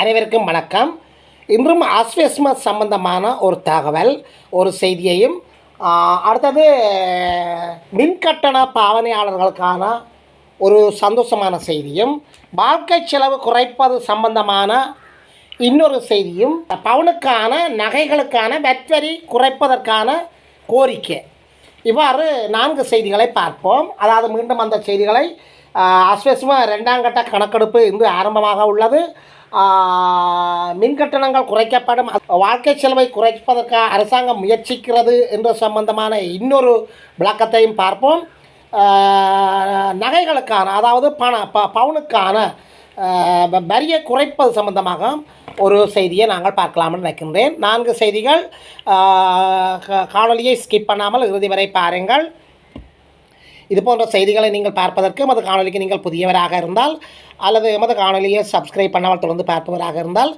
அனைவருக்கும் வணக்கம். இன்றும் ஆஸ்வேஸ்மஸ் சம்பந்தமான ஒரு தகவல் ஒரு செய்தியையும் அடுத்தது மின்கட்டண பாவனையாளர்களுக்கான ஒரு சந்தோஷமான செய்தியும் வாழ்க்கை செலவு குறைப்பது சம்பந்தமான இன்னொரு செய்தியும் பவுனுக்கான நகைகளுக்கான வெட்வரி குறைப்பதற்கான கோரிக்கை. இவ்வாறு நான்கு செய்திகளை பார்ப்போம். அதாவது மீண்டும் அந்த செய்திகளை அஸ்வஸ்ம ரெண்டாம் கட்ட கணக்கெடுப்பு இன்று ஆரம்பமாக உள்ளது. மின் கட்டணங்கள் குறைக்கப்படும். வாழ்க்கை செலவை குறைப்பதற்காக அரசாங்கம் முயற்சிக்கிறது என்ற சம்பந்தமான இன்னொரு விளக்கத்தையும் பார்ப்போம். நகைகளுக்கான அதாவது பண ப பவுனுக்கான வரியை குறைப்பது சம்பந்தமாக ஒரு செய்தியை நாங்கள் பார்க்கலாம்னு நினைக்கின்றேன். நான்கு செய்திகள் காணொலியை ஸ்கிப் பண்ணாமல் இறுதி வரை பாருங்கள். இது போன்ற செய்திகளை நீங்கள் பார்ப்பதற்கும் அது காணொலிக்கு நீங்கள் புதியவராக இருந்தால் அல்லது எமது காணொலியை சப்ஸ்கிரைப் பண்ணாமல் தொடர்ந்து பார்ப்பவராக இருந்தால்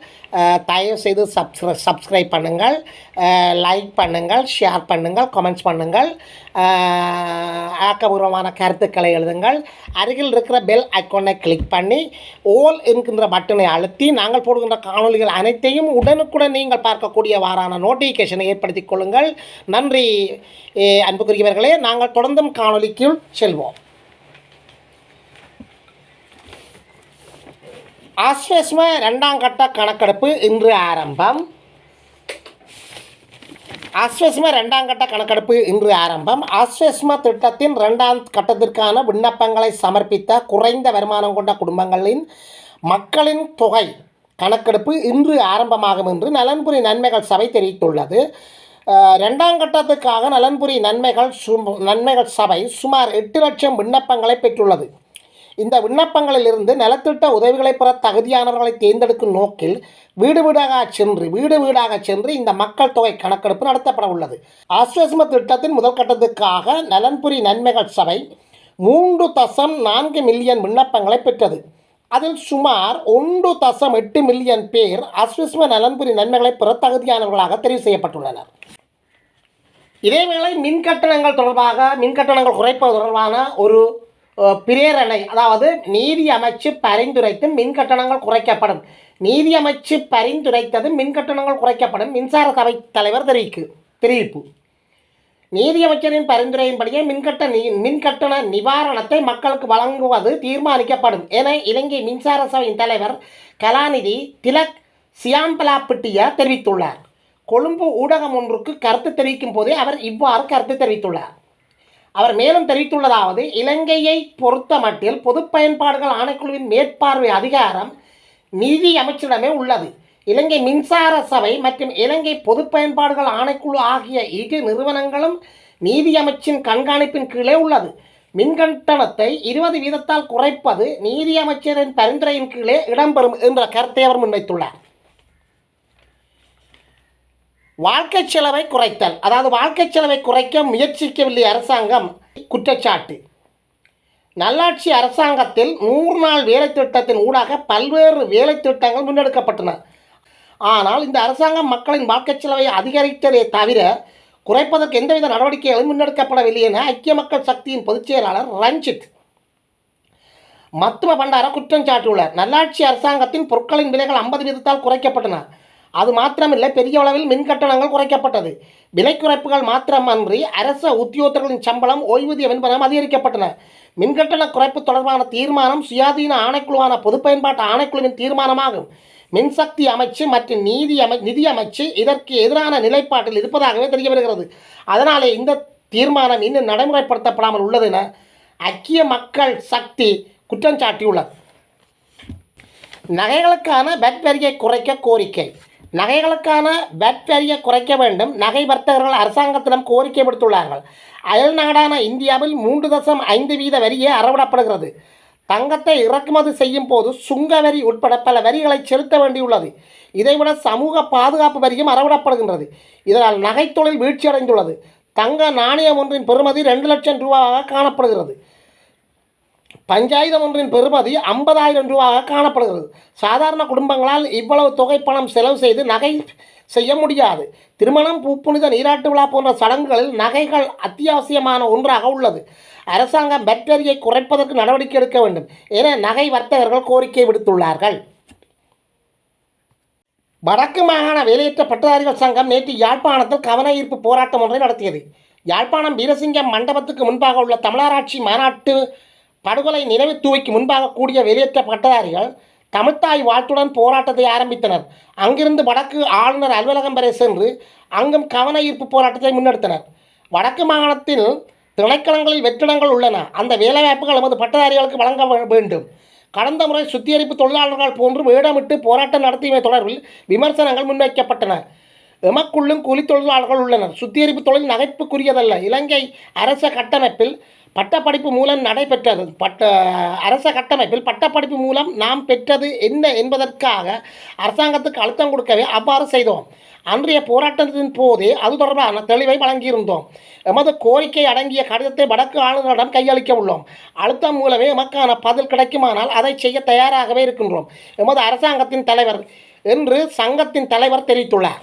தயவு செய்து சப்ஸ்கிரை சப்ஸ்கிரைப் பண்ணுங்கள் லைக் பண்ணுங்கள் ஷேர் பண்ணுங்கள் கமெண்ட்ஸ் பண்ணுங்கள் ஆக்கபூர்வமான கருத்துக்களை எழுதுங்கள். அருகில் இருக்கிற பெல் ஐக்கோனை கிளிக் பண்ணி ஓல் என்கின்ற பட்டனை அழுத்தி நாங்கள் போடுகின்ற காணொளிகள் அனைத்தையும் உடனுக்குடன் நீங்கள் பார்க்கக்கூடியவாறான நோட்டிஃபிகேஷனை ஏற்படுத்திக் கொள்ளுங்கள். நன்றி அன்புக்குரியவர்களே நாங்கள் தொடர்ந்தும் காணொளிக்குள் செல்வோம். ஆஸ்வேஸ்ம ரெண்டாம் கட்ட கணக்கெடுப்பு இன்று ஆரம்பம். ஆஸ்வேஸ்ம ரெண்டாம் கட்ட கணக்கெடுப்பு இன்று ஆரம்பம். ஆஸ்வேஸ்ம திட்டத்தின் ரெண்டாம் கட்டத்திற்கான விண்ணப்பங்களை சமர்ப்பித்த குறைந்த வருமானம் கொண்ட குடும்பங்களின் மக்களின் தொகை கணக்கெடுப்பு இன்று ஆரம்பமாகும் என்று நலன்புரி நன்மைகள் சபை தெரிவித்துள்ளது. ரெண்டாம் கட்டத்துக்காக நலன்புரி நன்மைகள் சு நன்மைகள் சபை சுமார் எட்டு லட்சம் விண்ணப்பங்களை பெற்றுள்ளது. இந்த விண்ணப்பங்களிலிருந்து நலத்திட்ட உதவிகளை பெற தகுதியானவர்களை தேர்ந்தெடுக்கும் நோக்கில் வீடு வீடாக சென்று வீடு வீடாக சென்று இந்த மக்கள் தொகை கணக்கெடுப்பு நடத்தப்பட உள்ளது. ஆஸ்வசம திட்டத்தின் முதல் கட்டத்துக்காக நலன்புரி நன்மைகள் சபை மூன்று தசம் நான்கு மில்லியன் விண்ணப்பங்களை பெற்றது. அதில் சுமார் ஒன்று தசம் எட்டு மில்லியன் பேர் அஸ்விஸ்ம நலன்புரி நன்மைகளை பெற தகுதியானவர்களாக தெரிவு செய்யப்பட்டுள்ளனர். இதேவேளை மின் கட்டணங்கள் தொடர்பாக மின் கட்டணங்கள் குறைப்பது தொடர்பான ஒரு பிரேரணை அதாவது நீதி அமைச்சு பரிந்துரைத்து மின் கட்டணங்கள் குறைக்கப்படும். நீதி அமைச்சு பரிந்துரைத்தது மின் கட்டணங்கள் குறைக்கப்படும் மின்சார சபை தலைவர் தெரிவிக்கு தெரிவிப்பு. நீதியமைச்சரின் பரிந்துரையின்படியே மின்கட்ட நீ மின்கட்டண நிவாரணத்தை மக்களுக்கு வழங்குவது தீர்மானிக்கப்படும். என இலங்கை மின்சார சபையின் தலைவர் கலாநிதி திலக் சியாம்பலாப்பிட்டியா தெரிவித்துள்ளார். கொழும்பு ஊடகம் ஒன்றுக்கு கருத்து தெரிவிக்கும் போதே அவர் இவ்வாறு கருத்து தெரிவித்துள்ளார். அவர் மேலும் தெரிவித்துள்ளதாவது இலங்கையை பொறுத்த மட்டில் பொது பயன்பாடுகள் ஆணைக்குழுவின் மேற்பார்வை அதிகாரம் நிதி அமைச்சரிடமே உள்ளது. இலங்கை மின்சார சபை மற்றும் இலங்கை பொது பயன்பாடுகள் ஆணைக்குழு ஆகிய இரு நிறுவனங்களும் நீதி அமைச்சின் கண்காணிப்பின் கீழே உள்ளது. மின்கட்டணத்தை இருபது வீதத்தால் குறைப்பது நீதி அமைச்சரின் பரிந்துரையின் கீழே இடம்பெறும் என்ற கருத்தை அவர் முன்வைத்துள்ளார். வாழ்க்கை செலவை குறைத்தல். அதாவது வாழ்க்கை செலவை குறைக்க முயற்சிக்கவில்லை அரசாங்கம் குற்றச்சாட்டு. நல்லாட்சி அரசாங்கத்தில் நூறு நாள் வேலை திட்டத்தின் ஊடாக பல்வேறு வேலை திட்டங்கள் முன்னெடுக்கப்பட்டன. ஆனால் இந்த அரசாங்கம் மக்களின் வாழ்க்கை செலவை அதிகரித்ததே தவிர குறைப்பதற்கு எந்தவித நடவடிக்கைகளும் முன்னெடுக்கப்படவில்லை என ஐக்கிய மக்கள் சக்தியின் பொதுச் செயலாளர் ரஞ்சித் மத்தும பண்டார குற்றம் சாட்டியுள்ளார். நல்லாட்சி அரசாங்கத்தின் பொருட்களின் விலைகள் ஐம்பது வீதத்தால் குறைக்கப்பட்டன. அது மாத்திரமில்லை பெரிய அளவில் மின் கட்டணங்கள் குறைக்கப்பட்டது. விலை குறைப்புகள் மாத்திரமன்றி அரச உத்தியோகத்தர்களின் சம்பளம் ஓய்வூதிய மின்பதனம் அதிகரிக்கப்பட்டன. மின்கட்டண குறைப்பு தொடர்பான தீர்மானம் சுயாதீன ஆணைக்குழுவான பொது பயன்பாட்டு ஆணைக்குழுவின் தீர்மானமாகும். மின்சக்தி அமைச்சு மற்றும் நீதி அமை நிதி அமைச்சு இதற்கு எதிரான நிலைப்பாட்டில் இருப்பதாகவே தெரிய வருகிறது அதனாலே இந்த தீர்மானம் இன்னும் நடைமுறைப்படுத்தப்படாமல் உள்ளது என ஐக்கிய மக்கள் சக்தி குற்றம் சாட்டியுள்ளது. நகைகளுக்கான வெட் வரியை குறைக்க கோரிக்கை. நகைகளுக்கான வெட் வரியை குறைக்க வேண்டும். நகை வர்த்தகர்கள் அரசாங்கத்திடம் கோரிக்கை விடுத்துள்ளார்கள். அயல் நாடான இந்தியாவில் மூன்று தசம் ஐந்து வீத வரியே அறவிடப்படுகிறது. தங்கத்தை இறக்குமதி செய்யும் போது சுங்க வரி உட்பட பல வரிகளை செலுத்த வேண்டியுள்ளது. இதைவிட சமூக பாதுகாப்பு வரியும் அறவிடப்படுகின்றது. இதனால் நகைத்தொழில் வீழ்ச்சியடைந்துள்ளது. தங்க நாணயம் ஒன்றின் பெறுமதி ரெண்டு லட்சம் ரூபாவாக காணப்படுகிறது. பஞ்சாயத்து ஒன்றின் பெறுமதி ஐம்பதாயிரம் ரூபாயாக காணப்படுகிறது. சாதாரண குடும்பங்களால் இவ்வளவு தொகை பணம் செலவு செய்து நகை செய்ய முடியாது. திருமணம் பூப்புனித நீராட்டு விழா போன்ற சடங்குகளில் நகைகள் அத்தியாவசியமான ஒன்றாக உள்ளது. அரசாங்கம் பேட்டரியை குறைப்பதற்கு நடவடிக்கை எடுக்க வேண்டும் என நகை வர்த்தகர்கள் கோரிக்கை விடுத்துள்ளார்கள். வடக்கு மாகாண வேலையற்ற பட்டதாரிகள் சங்கம் நேற்று யாழ்ப்பாணத்தில் கவன ஈர்ப்பு போராட்டம் ஒன்றை நடத்தியது. யாழ்ப்பாணம் வீரசிங்கம் மண்டபத்துக்கு முன்பாக உள்ள தமிழராட்சி மாநாட்டு படுகொலை நினைவு தூவிக்கு முன்பாக கூடிய வெளியேற்ற பட்டதாரிகள் தமிழ்த்தாய் வாழ்த்துடன் போராட்டத்தை ஆரம்பித்தனர். அங்கிருந்து வடக்கு ஆளுநர் அலுவலகம் வரை சென்று அங்கும் கவன ஈர்ப்பு போராட்டத்தை முன்னெடுத்தனர். வடக்கு மாகாணத்தில் திணைக்களங்களில் வெற்றிடங்கள் உள்ளன. அந்த வேலைவாய்ப்புகள் நமது பட்டதாரிகளுக்கு வழங்க வேண்டும். கடந்த முறை சுத்திகரிப்பு தொழிலாளர்கள் போன்று வேடமிட்டு போராட்டம் நடத்தியமை தொடர்பில் விமர்சனங்கள் முன்வைக்கப்பட்டன. எமக்குள்ளும் கூலி தொழிலாளர்கள் உள்ளனர். சுத்திகரிப்பு தொழில் நகைப்புக்குரியதல்ல. இலங்கை அரச கட்டமைப்பில் பட்டப்படிப்பு மூலம் நடைபெற்றது. பட்ட அரச கட்டமைப்பில் பட்டப்படிப்பு மூலம் நாம் பெற்றது என்ன என்பதற்காக அரசாங்கத்துக்கு அழுத்தம் கொடுக்கவே அவ்வாறு செய்தோம். அன்றைய போராட்டத்தின் போதே அது தொடர்பான தெளிவை வழங்கியிருந்தோம். எமது கோரிக்கை அடங்கிய கடிதத்தை வடக்கு ஆளுநரிடம் கையளிக்க உள்ளோம். அழுத்தம் மூலமே எமக்கான பதில் கிடைக்குமானால் அதை செய்ய தயாராகவே இருக்கின்றோம் எமது அரசாங்கத்தின் தலைவர் என்று சங்கத்தின் தலைவர் தெரிவித்துள்ளார்.